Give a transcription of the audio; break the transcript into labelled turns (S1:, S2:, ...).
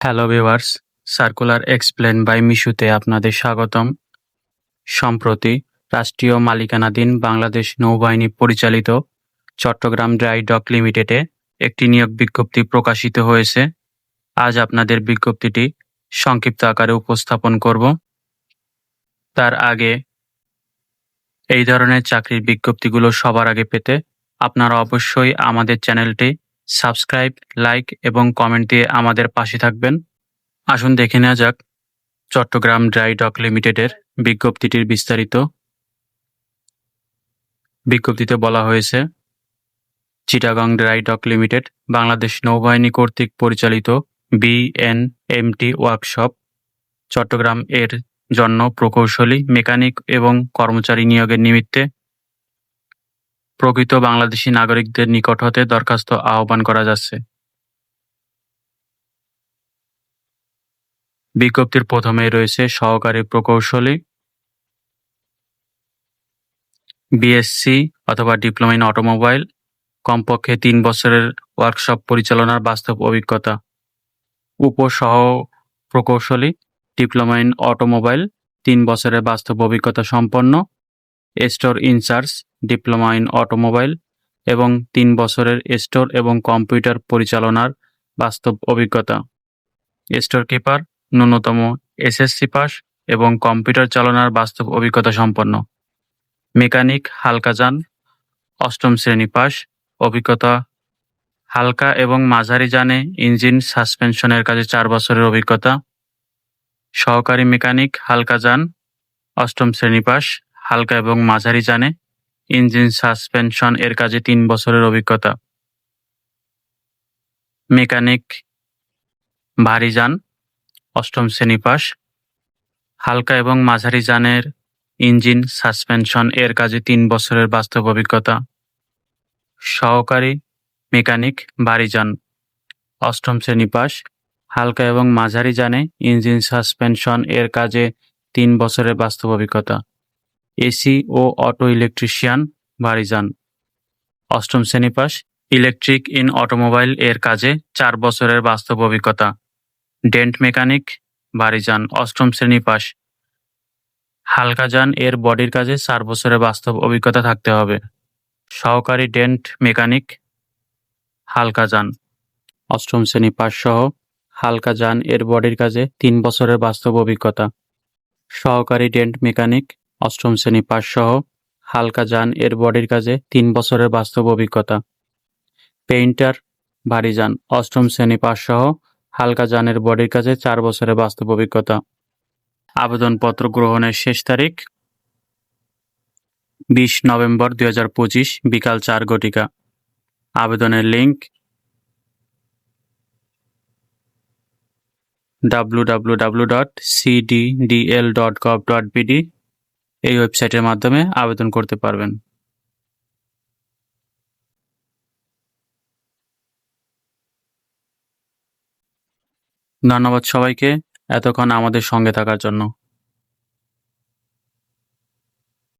S1: Hello viewers circular explain by মিশুতে আপনাদের স্বাগতম। সম্প্রতি রাষ্ট্রীয় মালিকানাধীন বাংলাদেশ নৌবাহিনী পরিচালিত চট্টগ্রাম ড্রাই ডক লিমিটেডে একটি নিয়োগ বিজ্ঞপ্তি প্রকাশিত হয়েছে। আজ আপনাদের বিজ্ঞপ্তিটি সংক্ষিপ্ত আকারে উপস্থাপন করব। তার আগে এই ধরনের চাকরির বিজ্ঞপ্তিগুলো সবার আগে পেতে আপনারা অবশ্যই আমাদের চ্যানেলটি সাবস্ক্রাইব, লাইক এবং কমেন্ট দিয়ে আমাদের পাশে থাকবেন। আসুন দেখে নেওয়া যাক চট্টগ্রাম ড্রাই ডক লিমিটেডের বিজ্ঞপ্তিটির বিস্তারিত। বিজ্ঞপ্তিতে বলা হয়েছে, Chittagong dry dock limited, Bangladesh নৌবাহিনী কর্তৃক পরিচালিত বিএনএমটি ওয়ার্কশপ, চট্টগ্রাম এর জন্য প্রকৌশলী, মেকানিক এবং কর্মচারী নিয়োগের নিমিত্তে প্রকৃত বাংলাদেশি নাগরিকদের নিকট হতে দরখাস্ত আহ্বান করা যাচ্ছে। বিজ্ঞপ্তির প্রথমে রয়েছে সহকারী প্রকৌশলী, বিএসসি অথবা ডিপ্লোমা ইন অটোমোবাইল, কমপক্ষে তিন বছরের ওয়ার্কশপ পরিচালনার বাস্তব অভিজ্ঞতা। উপসহ প্রকৌশলী, ডিপ্লোমা ইন অটোমোবাইল, তিন বছরের বাস্তব অভিজ্ঞতা সম্পন্ন। Store incharge diploma in automobile এবং তিন বছরের স্টোর এবং কম্পিউটার পরিচালনার বাস্তব অভিজ্ঞতা। স্টোর কিপার, ন্যূনতম এসএসসি পাস এবং কম্পিউটার চালনার বাস্তব অভিজ্ঞতা সম্পন্ন। মেকানিক হালকা যান, অষ্টম শ্রেণি পাস, অভিজ্ঞতা হালকা এবং মাঝারি যানে ইঞ্জিন সাসপেনশনের কাজে চার বছরের অভিজ্ঞতা। সহকারী মেকানিক হালকা যান, অষ্টম শ্রেণি পাস হালকা এবং মাঝারি যানে ইঞ্জিন সাসপেনশন এর কাজে তিন বছরের অভিজ্ঞতা। মেকানিক, ভারী যান, অষ্টম শ্রেণি পাস। হালকা এবং মাঝারি যানের ইঞ্জিন সাসপেনশন এর কাজে তিন বছরের বাস্তব অভিজ্ঞতা। সহকারী মেকানিক, ভারী যান, অষ্টম শ্রেণি পাস। হালকা এবং মাঝারি যানে ইঞ্জিন সাসপেনশন এর কাজে তিন বছরের বাস্তব অভিজ্ঞতা। এসি ও অটো ইলেকট্রিশিয়ান ভারী যান। অষ্টম শ্রেণি পাস, ইলেকট্রিক ইন অটোমোবাইল এর কাজে চার বছরের বাস্তব অভিজ্ঞতা। ডেন্ট মেকানিক ভারী যান। অষ্টম শ্রেণি পাস, হালকা যান, এর বডির কাজে চার বছরের বাস্তব অভিজ্ঞতা থাকতে হবে। সহকারী ডেন্ট মেকানিক, হালকা যান। অষ্টম শ্রেণি পাস সহ, হালকা যান, এর বডির কাজে তিন বছরের বাস্তব অভিজ্ঞতা। সহকারী ডেন্ট মেকানিক অষ্টম শ্রেণি পাস সহ হালকা যান এর বডির কাজে তিন বছরের বাস্তব অভিজ্ঞতা। পেইন্টার, ভারী যান, অষ্টম শ্রেণি পাস সহ হালকা যানের বডির কাজে চার বছরের বাস্তব অভিজ্ঞতা। আবেদনপত্র গ্রহণের শেষ তারিখ বিশ নভেম্বর দুই হাজার পঁচিশ, বিকাল চার ঘটিকা। আবেদনের link W W W dot CDDL dot gov dot BD এই ওয়েবসাইটের মাধ্যমে আবেদন করতে পারবেন। ধন্যবাদ সবাইকে এতক্ষণ আমাদের সঙ্গে থাকার জন্য।